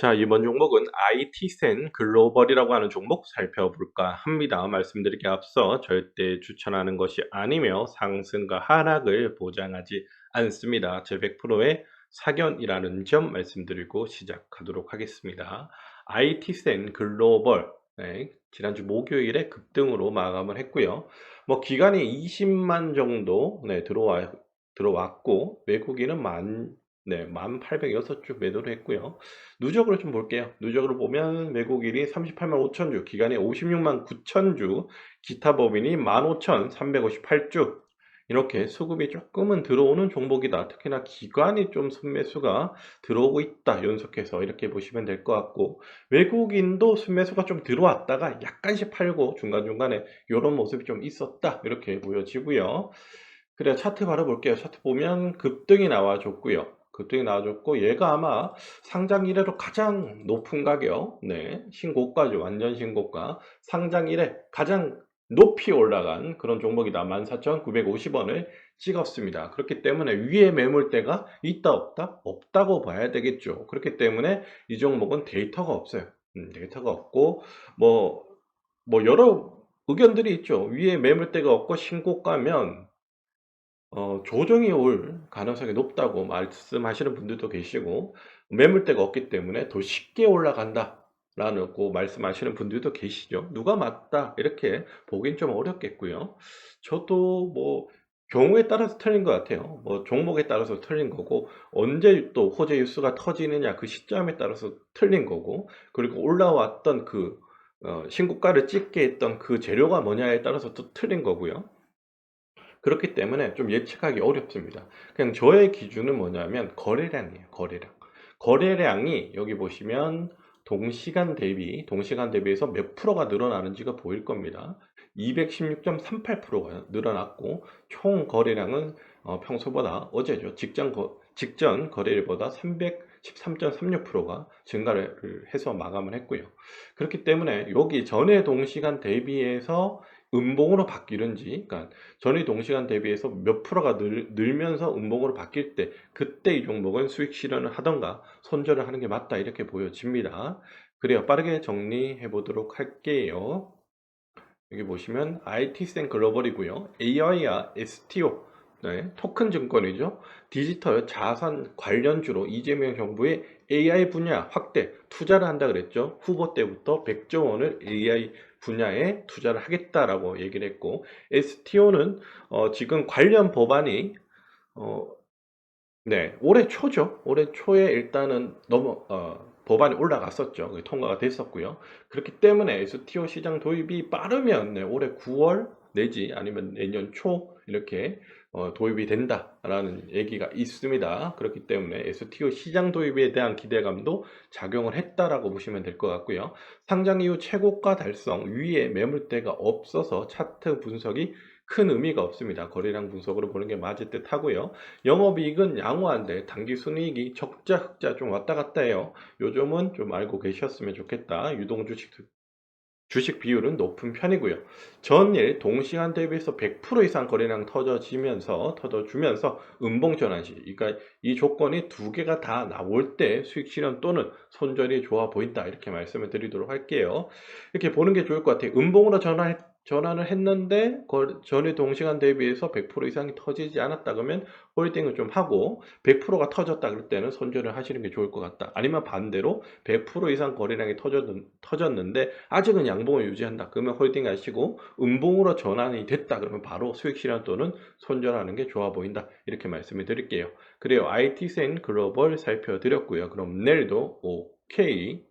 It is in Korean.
자, 이번 종목은 IT센 글로벌이라고 하는 종목 살펴볼까 합니다. 말씀드리기 앞서 절대 추천하는 것이 아니며 상승과 하락을 보장하지 않습니다. 제 100%의 사견이라는 점 말씀드리고 시작하도록 하겠습니다. IT센 글로벌 네, 지난주 목요일에 급등으로 마감을 했고요. 뭐 기간이 20만 정도 네, 들어와 들어왔고 외국인은 만 네, 1806주 매도를 했고요. 누적으로 좀 볼게요. 누적으로 보면 외국인이 38만 5천 주, 기간에 56만 9천 주, 기타 법인이 15,358주, 이렇게 수급이 조금은 들어오는 종목이다. 특히나 기관이 좀 순매수가 들어오고 있다. 연속해서 이렇게 보시면 될 것 같고 외국인도 순매수가 좀 들어왔다가 약간씩 팔고 중간중간에 이런 모습이 좀 있었다. 이렇게 보여지고요. 그래 차트 바로 볼게요. 차트 보면 급등이 나와줬고요. 급등이 나와줬고 얘가 아마 상장 이래로 가장 높은 가격, 네 신고가죠. 완전 신고가. 상장 이래 가장 높이 올라간 그런 종목이다. 14,950원을 찍었습니다. 그렇기 때문에 위에 매물대가 있다 없다? 없다고 봐야 되겠죠. 그렇기 때문에 이 종목은 데이터가 없어요. 음, 데이터가 없고 뭐, 뭐 여러 의견들이 있죠. 위에 매물대가 없고 신고가면 어, 조정이 올 가능성이 높다고 말씀하시는 분들도 계시고 매물대가 없기 때문에 더 쉽게 올라간다. 라고 말씀하시는 분들도 계시죠. 누가 맞다 이렇게 보긴 좀 어렵겠고요. 저도 뭐 경우에 따라서 틀린 것 같아요. 뭐 종목에 따라서 틀린 거고 언제 또 호재 뉴스가 터지느냐 그 시점에 따라서 틀린 거고 그리고 올라왔던 그 어, 신고가를 찍게 했던 그 재료가 뭐냐에 따라서 또 틀린 거고요. 그렇기 때문에 좀 예측하기 어렵습니다. 그냥 저의 기준은 뭐냐면 거래량이에요. 거래량. 거래량이 여기 보시면 동시간 대비, 동시간 대비해서 몇 프로가 늘어나는지가 보일 겁니다. 216.38%가 늘어났고 총 거래량은 어, 평소보다 어제죠. 직전, 거, 직전 거래일보다 313.36%가 증가를 해서 마감을 했고요. 그렇기 때문에 여기 전에 동시간 대비해서 음봉으로 바뀌는지, 그러니까 전의 동시간 대비해서 몇 프로가 늘, 늘면서 음봉으로 바뀔 때, 그때 이 종목은 수익 실현을 하던가 손절을 하는 게 맞다 이렇게 보여집니다. 그래요. 빠르게 정리해 보도록 할게요. 여기 보시면 IT센 글로벌이고요. AI와 STO 네, 토큰 증권이죠. 디지털 자산 관련주로 이재명 정부의 AI 분야 확대 투자를 한다 그랬죠. 후보 때부터 100조 원을 AI 분야에 투자를 하겠다라고 얘기를 했고 STO는 어, 지금 관련 법안이 어, 네 올해 초죠. 올해 초에 일단은 넘어 어, 법안이 올라갔었죠. 통과가 됐었고요. 그렇기 때문에 STO 시장 도입이 빠르면 네, 올해 9월 내지 아니면 내년 초 이렇게 어, 도입이 된다라는 얘기가 있습니다. 그렇기 때문에 STO 시장 도입에 대한 기대감도 작용을 했다라고 보시면 될 것 같고요. 상장 이후 최고가 달성 위에 매물대가 없어서 차트 분석이 큰 의미가 없습니다. 거래량 분석으로 보는 게 맞을 듯 하고요. 영업이익은 양호한데 단기 순이익이 적자 흑자 좀 왔다 갔다 해요. 요점은 좀 알고 계셨으면 좋겠다. 유동 주식 주식 비율은 높은 편이고요. 전일 동시간 대비해서 100% 이상 거래량 터져지면서 터져주면서 음봉 전환 시, 그러니까 이 조건이 두 개가 다 나올 때 수익 실현 또는 손절이 좋아 보인다 이렇게 말씀을 드리도록 할게요. 이렇게 보는 게 좋을 것 같아요. 음봉으로 전환 전환을 했는데 전일 동시간 대비해서 100% 이상이 터지지 않았다 그러면 홀딩을 좀 하고 100%가 터졌다 그럴 때는 손절을 하시는 게 좋을 것 같다. 아니면 반대로 100% 이상 거래량이 터졌, 는 데 아직은 양봉을 유지한다. 그러면 홀딩 하시고 음봉으로 전환이 됐다 그러면 바로 수익 실현 또는 손절하는 게 좋아 보인다. 이렇게 말씀을 드릴게요. 그래요. IT센 글로벌 살펴드렸고요. 그럼 내일도 오케이.